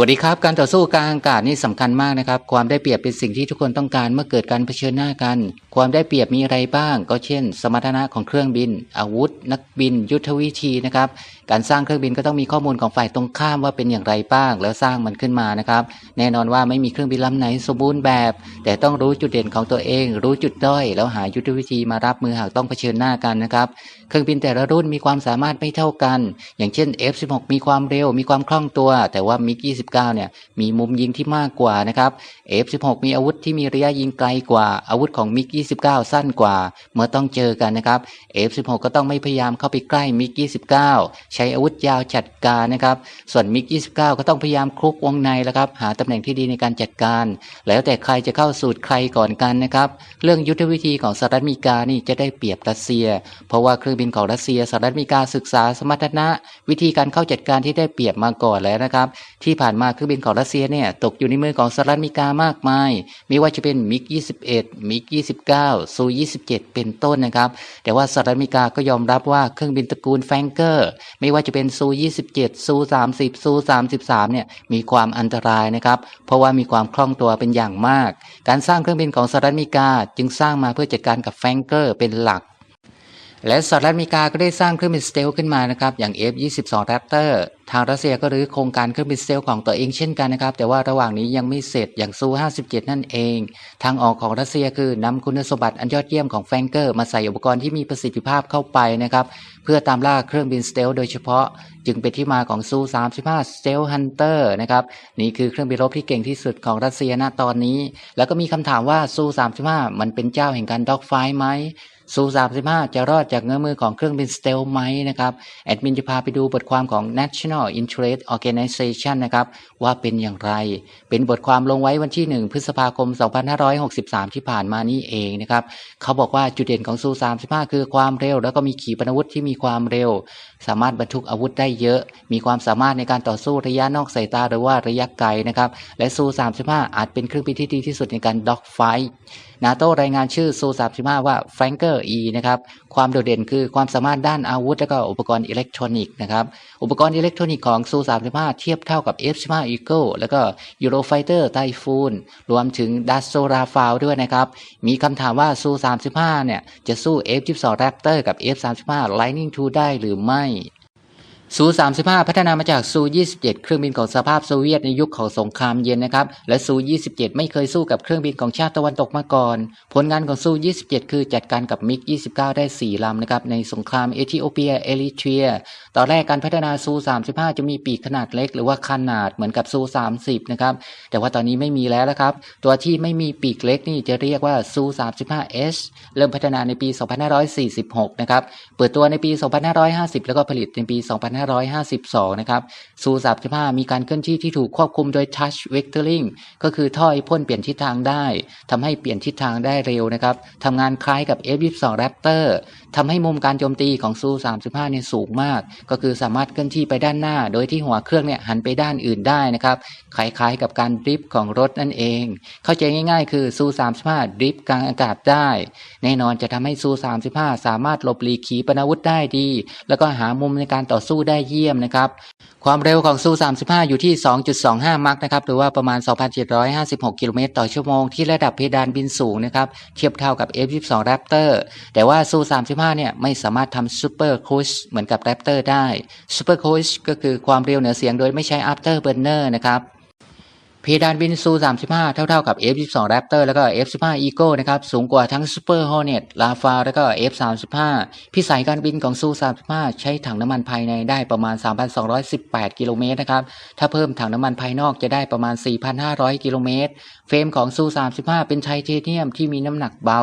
สวัสดีครับ การต่อสู้กลางอากาศนี่สำคัญมากนะครับ ความได้เปรียบเป็นสิ่งที่ทุกคนต้องการเมื่อเกิดการเผชิญหน้ากัน ความได้เปรียบมีอะไรบ้าง ก็เช่น สมรรถนะของเครื่องบิน อาวุธ นักบิน ยุทธวิธีนะครับ การสร้างเครื่องบินก็ต้องมีข้อมูลของฝ่ายตรงข้ามว่าเป็นอย่างไรบ้าง แล้วสร้างมันขึ้นมานะครับ แน่นอนว่าไม่มีเครื่องบินลำไหนสมบูรณ์แบบ แต่ต้องรู้จุดเด่นของตัวเอง รู้จุดด้อยแล้วหายุทธวิธีมารับมือหากต้องเผชิญหน้ากันนะครับเครื่องบินแต่ละรุ่นมีความสามารถไม่เท่ากัน อย่างเช่น F16 มีความเร็ว มีความคล่องตัว แต่ว่า MiG-29 เนี่ย มีมุมยิงที่มากกว่านะครับ F16 มีอาวุธที่มีระยะยิงไกลกว่า อาวุธของ29สั้นกว่า เมื่อต้องเจอกันนะครับ F16 ก็ต้องไม่พยายามเข้าไปใกล้ MiG-29 ใช้อาวุธยาวจัดการนะครับ ส่วน MiG-29 ก็ต้องพยายามคลุกวงในแล้วครับ หาตำแหน่งที่ดีในการจัดการ แล้วแต่ใครจะเข้าสูตรใครก่อนกันนะครับ เรื่องยุทธวิธีของสหรัฐอเมริกานี่จะได้เปรียบรัสเซีย เพราะว่าเครื่องบินของรัสเซียสหรัฐอเมริกาศึกษาสมรรถนะ วิธีการเข้าจัดการที่ได้เปรียบมาก่อนแล้วนะครับ ที่ผ่านมาเครื่องบินของรัสเซียเนี่ยตกอยู่ในมือของสหรัฐอเมริกามากมาย ไม่ว่าจะเป็นมิก21มิก19ซู27 เป็นต้นนะครับ แต่ว่าสหรัฐอเมริกาก็ยอมรับว่าเครื่องบินตระกูลแฟงเกอร์ ไม่ว่าจะเป็นซู27ซู30ซู33เนี่ยมีความอันตรายนะครับ เพราะว่ามีความคล่องตัวเป็นอย่างมาก การสร้างเครื่องบินของสหรัฐอเมริกาจึงสร้างมาเพื่อจัดการกับแฟงเกอร์เป็นหลัก และสหรัฐอเมริกาก็ได้สร้างเครื่องบินสเตลขึ้นมานะครับอย่าง F-22 Raptor ทางรัสเซียก็รื้อโครงการเครื่องบินสเตลของตัวเองเช่นกันนะครับ แต่ว่าระหว่างนี้ยังไม่เสร็จอย่างซู 57 นั่นเอง ทางออกของรัสเซียคือนำคุณสมบัติอันยอดเยี่ยมของแฟงเกอร์มาใส่อุปกรณ์ที่มีประสิทธิภาพเข้าไปนะครับ เพื่อตามล่าเครื่องบินสเตลโดยเฉพาะ จึงเป็นที่มาของซู 35 Stealth Hunter นะครับนี่คือเครื่องบินรบที่เก่งที่สุดของรัสเซียณตอนนี้ แล้วก็มีคำถามว่าซู 35 มันเป็นเจ้าแห่งการด็อกไฟไหม ซู35 จะรอดจากเงื้อมือของเครื่องบินสเตลไหมนะครับ แอดมินจะพาไปดูบทความของ National Interest Organization นะครับ ว่าเป็นอย่างไร เป็นบทความลงไว้วันที่ 1 พฤษภาคม 2563 ที่ผ่านมานี่เองนะครับ เขาบอกว่าจุดเด่นของซู35 คือความเร็ว แล้วก็มีขีปนาวุธที่มีความเร็ว สามารถบรรทุกอาวุธได้เยอะ มีความสามารถในการต่อสู้ระยะนอกสายตาหรือว่าระยะไกลนะครับ และซู35อาจเป็นเครื่องบินที่ดีที่สุดในการด็อกไฟนาโต้รายงานชื่อซู35ว่า f r a n k e r E นะครับความโดดเด่นคือความสามารถด้านอาวุธ และก็อุปกรณ์อิเล็กทรอนิกส์นะครับอุปกรณ์อิเล็กทรอนิกส์ของซู35เทียบเท่ากับ F15 Eagle แล้วก็ Eurofighter Typhoon รวมถึง Dassault Rafale ด้วยนะครับ มีคำถามว่าซู35เนี่ยจะสู้ F22 Raptor กับ F35 Lightning II ได้หรือไม่ ซู35 พัฒนามาจากซู27 เครื่องบินของสภาพโซเวียตในยุคของสงครามเย็นนะครับ และซู27 ไม่เคยสู้กับเครื่องบินของชาติตะวันตกมาก่อน ผลงานของซู27 คือจัดการกับมิก29 ได้ 4 ลำนะครับ ในสงครามเอธิโอเปีย เอริเทรีย ตอนแรกการพัฒนาซู35 จะมีปีกขนาดเล็ก หรือว่าขนาดเหมือนกับซู30 นะครับ แต่ว่าตอนนี้ไม่มีแล้วนะครับ ตัวที่ไม่มีปีกเล็กนี่จะเรียกว่าซู 35S เริ่มพัฒนาในปี 2546 นะครับ เปิดตัวในปี 2550 แล้วก็ผลิตในปี2552 นะครับซู35มีการเคลื่อนที่ที่ถูกควบคุมโดย Touch Vectoring ก็คือท่อไอพ่นเปลี่ยนทิศทางได้ทำให้เปลี่ยนทิศทางได้เร็วนะครับทำงานคล้ายกับ F22 Raptor ทำให้มุมการโจมตีของซู35เนี่ยสูงมาก ก็คือสามารถเคลื่อนที่ไปด้านหน้า โดยที่หัวเครื่องเนี่ยหันไปด้านอื่นได้นะครับคล้ายๆกับการดริฟต์ของรถนั่นเอง เข้าใจง่าย ๆ คือซู35ดริฟต์กลางอากาศได้ แน่นอนจะทำให้ซู35สามารถหลบหลีกขีปนาวุธได้ดี แล้วก็หามุมในการต่อสู้ได้เยี่ยมนะครับความเร็วของซู35อยู่ที่ 2.25 มัคนะครับหรือว่าประมาณ 2,756 กิโลเมตรต่อชั่วโมงที่ระดับเพดานบินสูงนะครับเทียบเท่ากับ F22 Raptor แต่ว่าซู35เนี่ยไม่สามารถทำซูเปอร์โค้ชเหมือนกับแรปเตอร์ได้ซูเปอร์โค้ชก็คือความเร็วเหนือเสียงโดยไม่ใช้ Afterburner นะครับ เพดานบินซู 35 เท่าๆกับ F22 Raptor แล้วก็ F15 Eagle นะครับสูงกว่าทั้ง Super Hornet l a f a แล้วก็ F35 พิสัยการบินของซู 35 ใช้ถังน้ำมันภายในได้ประมาณ 3,218 กิโลเมตรนะครับถ้าเพิ่มถังน้ำมันภายนอกจะได้ประมาณ 4,500 กิโลเมตร เฟรมของซู 35 เป็นไทเทเนียมที่มีน้ำหนักเบา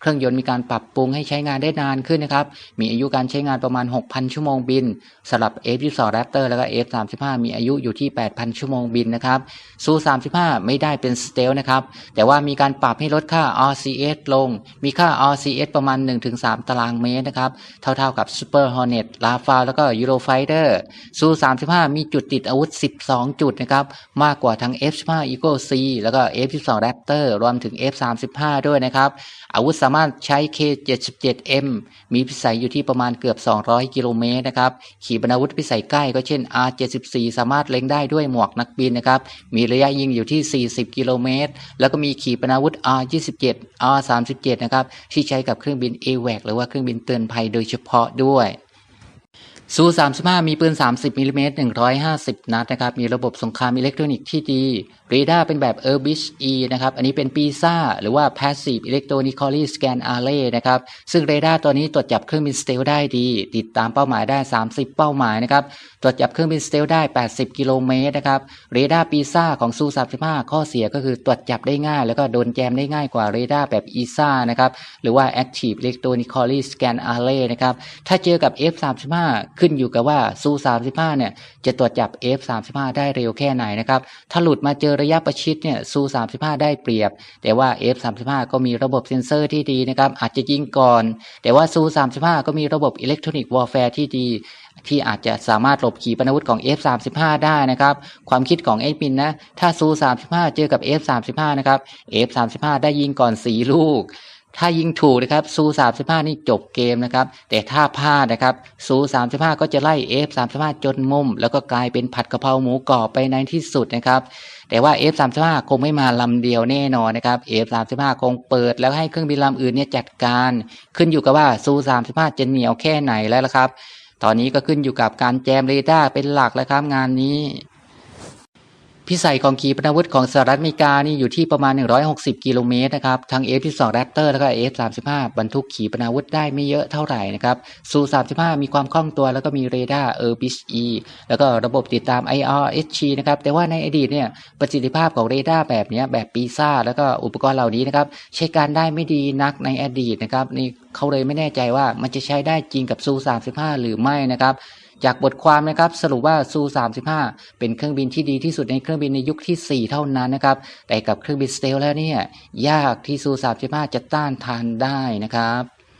เครื่องยนต์มีการปรับปรุงให้ใช้งานได้นานขึ้นนะครับมีอายุการใช้งานประมาณ 6,000 ชั่วโมงบินสำหรับ F22 Raptor แล้วก็ F35 มีอายุอยู่ที่ 8,000 ชั่วโมงบินนะครับซู 35 35 ไม่ได้เป็นสเตลนะครับ แต่ว่ามีการปรับให้ลดค่า RCS ลง มีค่า RCS ประมาณ 1-3 ตารางเมตรนะครับ เท่าๆกับ Super Hornet Rafale แล้วก็ Eurofighter ซู35 มีจุดติดอาวุธ 12 จุดนะครับ มากกว่าทั้ง F15 Eagle C แล้วก็ F12 Raptor รวมถึง F35 ด้วยนะครับ อาวุธสามารถใช้ K77M มีพิสัยอยู่ที่ประมาณเกือบ 200 กิโลเมตรนะครับ ขีปนาวุธพิสัยใกล้ก็เช่น R74 สามารถเล็งได้ด้วยหมวกนักบินนะครับ มีระยะยิงอยู่ที่ 40 กิโลเมตร แล้วก็มีขีปนาวุธ R27 R37 นะครับ ที่ใช้กับเครื่องบิน AWAC หรือว่าเครื่องบินเตือนภัยโดยเฉพาะด้วย ซู35 มีปืน 30มิลลิเมตร150 นัดนะครับ มีระบบสงครามอิเล็กทรอนิกส์ที่ดีเรดาร์เป็นแบบ e r b i s E นะครับ อันนี้เป็นปีซ่าหรือว่า Passive Electronically Scan Array นะครับ ซึ่งเรดาร์ตัวนี้ตรวจจับเครื่องบินสเตลได้ดี ติดตามเป้าหมายได้ 30 เป้าหมายนะครับ ตรวจจับเครื่องบินสเตลได้ 80 กิโลเมตรนะครับ เรดาร์ปีซ่าของซู35 ข้อเสียก็คือตรวจจับได้ง่าย แล้วก็โดนแจมได้ง่ายกว่าเรดาร์แบบ ESA นะครับ หรือว่า Active Electronically Scan Array นะครับ ถ้าเจอกับ F35 ขึ้นอยู่กับว่าซู35เนี่ยจะตรวจจับ F35 ได้เร็วแค่ไหนนะครับถ้าหลุดมาเจอระยะประชิดเนี่ยซู35ได้เปรียบ แต่ว่า F35 ก็มีระบบเซ็นเซอร์ที่ดีนะครับอาจจะยิงก่อน แต่ว่าซู35ก็มีระบบอิเล็กทรอนิกส์วอร์แฟร์ที่ดีที่อาจจะสามารถหลบขีปนาวุธของ F35 ได้นะครับ ความคิดของเอ็มินนะ ถ้าซู35เจอกับ F35 นะครับ F35 ได้ยิงก่อน 4 ลูก ถ้ายิงถูกนะครับซู35นี่จบเกมนะครับ แต่ถ้าพลาดนะครับซู35ก็จะไล่ F35 จนมุม แล้วก็กลายเป็นผัดกะเพราหมูกรอบไปในที่สุดนะครับ แต่ว่า F35 คงไม่มาลำเดียวแน่นอนนะครับ F35 คงเปิดแล้วให้เครื่องบินลำอื่นเนี่ยจัดการ ขึ้นอยู่กับว่าซู35จะเหนียวแค่ไหนแล้วละครับ ตอนนี้ก็ขึ้นอยู่กับการแจมเรดาร์เป็นหลักแล้วครับงานนี้ พิสัยของขีปนาวุธของสหรัฐอเมริกานี่อยู่ที่ประมาณ 160 กิโลเมตรนะครับทั้ง F-12 Raptor แล้วก็ F-35 บรรทุกขีปนาวุธได้ไม่เยอะเท่าไหร่นะครับซู35 มีความคล่องตัวแล้วก็มีเรดาร์ e r b i s E แล้วก็ระบบติดตาม IRSG นะครับแต่ว่าในอดีตเนี่ยประสิทธิภาพของเรดาร์แบบนี้แบบปีซ่าแล้วก็อุปกรณ์เหล่านี้นะครับใช้การได้ไม่ดีนักในอดีตนะครับนี่เขาเลยไม่แน่ใจว่ามันจะใช้ได้จริงกับซู35 หรือไม่นะครับ จากบทความนะครับสรุปว่าซู35 เป็นเครื่องบินที่ดีที่สุดในเครื่องบินในยุคที่ 4 เท่านั้นนะครับ แต่กับเครื่องบินสเตลแล้วเนี่ยยากที่ซู35 จะต้านทานได้นะครับ